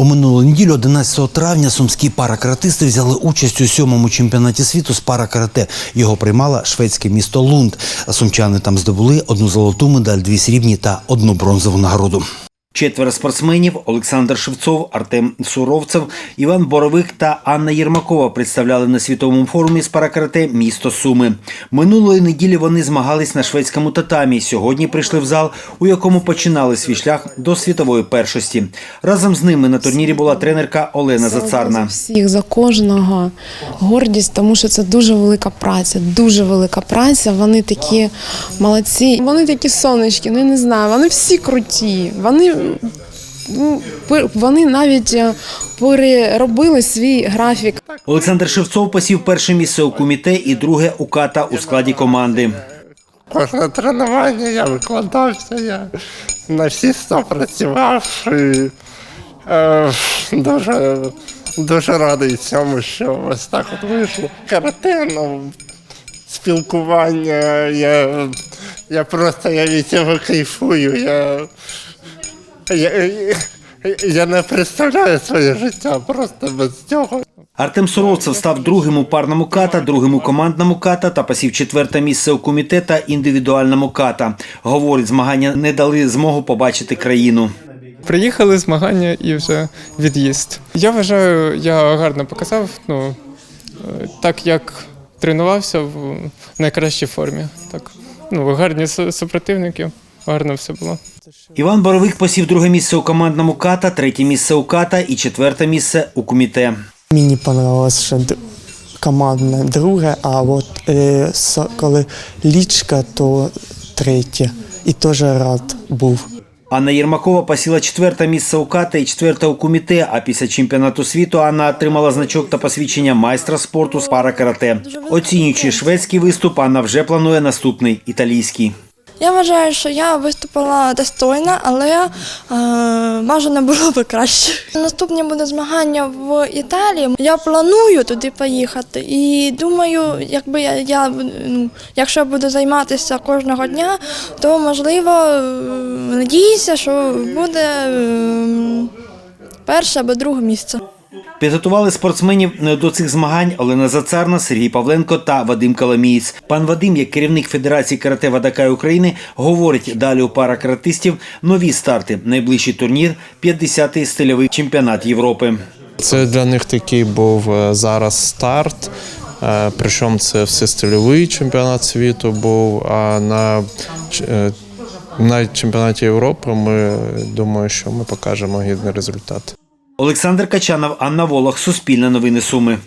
У минулу неділю, 11 травня, сумські паракаратисти взяли участь у сьомому чемпіонаті світу з паракарате. Його приймало шведське місто Лунд. Сумчани там здобули одну золоту медаль, дві срібні та одну бронзову нагороду. Четверо спортсменів Олександр Шевцов, Артем Суровцев, Іван Боровик та Анна Єрмакова представляли на світовому форумі з паракарате місто Суми. Минулої неділі вони змагались на шведському татамі. Сьогодні прийшли в зал, у якому починали свій шлях до світової першості. Разом з ними на турнірі була тренерка Олена Зацарна. всіх за кожного гордість, тому що це дуже велика праця, дуже велика праця. Вони такі молодці. Вони такі сонечки, ну я не знаю. Вони всі круті. Вони. Ну, Вони навіть е, переробили свій графік. Олександр Шевцов посів перше місце у куміте і друге у ката у складі команди. Кожне тренування я викладався, я на всі сто працював. І, е, дуже, дуже радий цьому, що ось так от вийшло. Карате, ну, спілкування, я, я просто я від цього кайфую. Я, я, я, я не представляю своє життя просто без цього. Артем Суровцев став другим у парному ката, другим у командному ката та посів четверте місце у куміте та індивідуальному ката. Говорить, змагання не дали змогу побачити країну. Приїхали змагання і вже від'їзд. Я вважаю, я гарно показав. Ну е, так як тренувався в найкращій формі. Так, ну гарні супротивники, гарно все було. Іван Боровик посів друге місце у командному ката, третє місце у ката і четверте місце у куміте. Мені понравилось ще командне друге, а от е, коли лічка, то третє. І теж рад був. Анна Єрмакова посіла четверте місце у ката і четверте у куміте. А після чемпіонату світу Анна отримала значок та посвідчення майстра спорту з паракарате. Оцінюючи шведський виступ, Анна вже планує наступний італійський. Я вважаю, що я виступила достойно, але е, бажано було би краще. Наступне буде змагання в Італії. Я планую туди поїхати і думаю, якби я, я ну, якщо буду займатися кожного дня, то можливо надіюся, що буде е, перше або друге місце. Підготували спортсменів до цих змагань Олена Зацарна, Сергій Павленко та Вадим Каламієць. Пан Вадим, як керівник Федерації карате Вадакай України, говорить далі у паракаратистів нові старти. Найближчий турнір 50-й стильовий чемпіонат Європи. Це для них такий був е, зараз старт. е, Причому це всестильовий чемпіонат світу був. А на, е, на чемпіонаті Європи ми думаю, що ми покажемо гідний результат. Олександр Качанов, Анна Волох, Суспільне новини Суми.